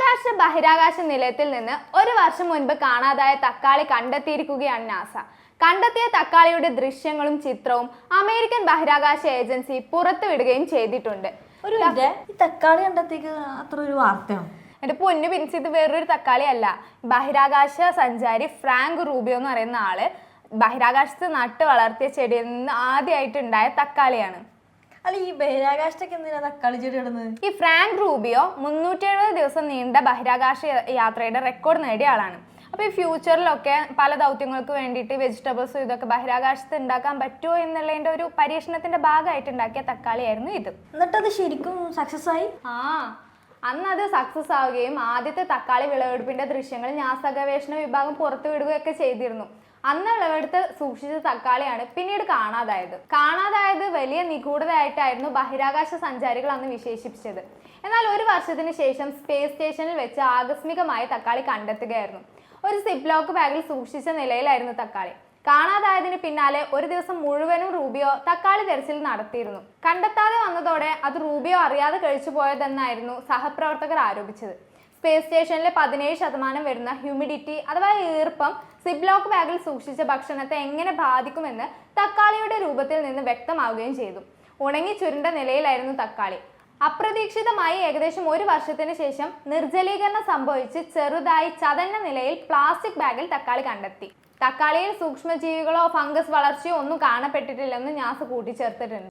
അന്താരാഷ്ട്ര ബഹിരാകാശ നിലയത്തിൽ നിന്ന് ഒരു വർഷം മുൻപ് കാണാതായ തക്കാളി കണ്ടെത്തിയിരിക്കുകയാണ് നാസ. കണ്ടെത്തിയ തക്കാളിയുടെ ദൃശ്യങ്ങളും ചിത്രവും അമേരിക്കൻ ബഹിരാകാശ ഏജൻസി പുറത്തുവിടുകയും ചെയ്തിട്ടുണ്ട്. ഒരു മിനിറ്റ്. ഈ തക്കാളി കണ്ടെത്തിക്ക് അത്ര ഒരു വാർത്തയാണ്? എന്റെ പൊന്നു പിൻസ് ഇത് വേറൊരു തക്കാളി അല്ല ബഹിരാകാശ സഞ്ചാരി ഫ്രാങ്ക് റൂബിയോ എന്ന് പറയുന്ന ആൾ ബഹിരാകാശത്ത് നട്ട് വളർത്തിയ ചെടിയിൽ നിന്ന് ആദ്യമായിട്ടുണ്ടായ തക്കാളിയാണ്. അല്ല ഈ ബഹിരാകാശത്തൊക്കെ എന്തിനാ തക്കാളി ചെടി ഇടുന്നത്? ഈ ഫ്രാങ്ക് റൂബിയോ മുന്നൂറ്റി എഴുപത് ദിവസം നീണ്ട ബഹിരാകാശ യാത്രയുടെ റെക്കോർഡ് നേടിയ ആളാണ്. അപ്പോൾ ഈ ഫ്യൂച്ചറിലൊക്കെ പല ദൗത്യങ്ങൾക്ക് വേണ്ടിയിട്ട് വെജിറ്റബിൾസും ഇതൊക്കെ ബഹിരാകാശത്ത് ഉണ്ടാക്കാൻ പറ്റുമോ എന്നുള്ളതിന്റെ ഒരു പരീക്ഷണത്തിന്റെ ഭാഗമായിട്ട് ഉണ്ടാക്കിയ തക്കാളിയായിരുന്നു ഇത്. എന്നിട്ടത് ശരിക്കും സക്സസ് ആയി? ആ. അന്ന് അത് സക്സസ് ആവുകയും ആദ്യത്തെ തക്കാളി വിളവെടുപ്പിന്റെ ദൃശ്യങ്ങൾ നാസ ഗവേഷണ വിഭാഗം പുറത്തുവിടുകയൊക്കെ ചെയ്തിരുന്നു. അന്ന് വിളവെടുത്ത് സൂക്ഷിച്ച തക്കാളിയാണ് പിന്നീട് കാണാതായത്. കാണാതായത് വലിയ നിഗൂഢതയായിട്ടായിരുന്നു ബഹിരാകാശ സഞ്ചാരികൾ അന്ന് വിശേഷിപ്പിച്ചത്. എന്നാൽ ഒരു വർഷത്തിന് ശേഷം സ്പേസ് സ്റ്റേഷനിൽ വെച്ച് ആകസ്മികമായി തക്കാളി കണ്ടെത്തുകയായിരുന്നു. ഒരു സിപ്ലോക്ക് ബാഗിൽ സൂക്ഷിച്ച നിലയിലായിരുന്നു തക്കാളി. കാണാതായതിന് പിന്നാലെ ഒരു ദിവസം മുഴുവനും റൂബിയോ തക്കാളി തെരച്ചിൽ നടത്തിയിരുന്നു. കണ്ടെത്താതെ വന്നതോടെ അത് റൂബിയോ അറിയാതെ കഴിച്ചു പോയതെന്നായിരുന്നു സഹപ്രവർത്തകർ ആരോപിച്ചത്. സ്പേസ് സ്റ്റേഷനിലെ പതിനേഴ് ശതമാനം വരുന്ന ഹ്യൂമിഡിറ്റി അഥവാ ഈർപ്പം സിബ്ലോക്ക് ബാഗിൽ സൂക്ഷിച്ച ഭക്ഷണത്തെ എങ്ങനെ ബാധിക്കുമെന്ന് തക്കാളിയുടെ രൂപത്തിൽ നിന്ന് വ്യക്തമാവുകയും ചെയ്തു. ഉണങ്ങി ചുരുണ്ട നിലയിലായിരുന്നു തക്കാളി. അപ്രതീക്ഷിതമായി ഏകദേശം ഒരു വർഷത്തിന് ശേഷം നിർജലീകരണം സംഭവിച്ച് ചെറുതായി ചതഞ്ഞ നിലയിൽ പ്ലാസ്റ്റിക് ബാഗിൽ തക്കാളി കണ്ടെത്തി. തക്കാളിയിൽ സൂക്ഷ്മജീവികളോ ഫംഗസ് വളർച്ചയോ ഒന്നും കാണപ്പെട്ടിട്ടില്ലെന്ന് ഞാസ് കൂട്ടിച്ചേർത്തിട്ടുണ്ട്.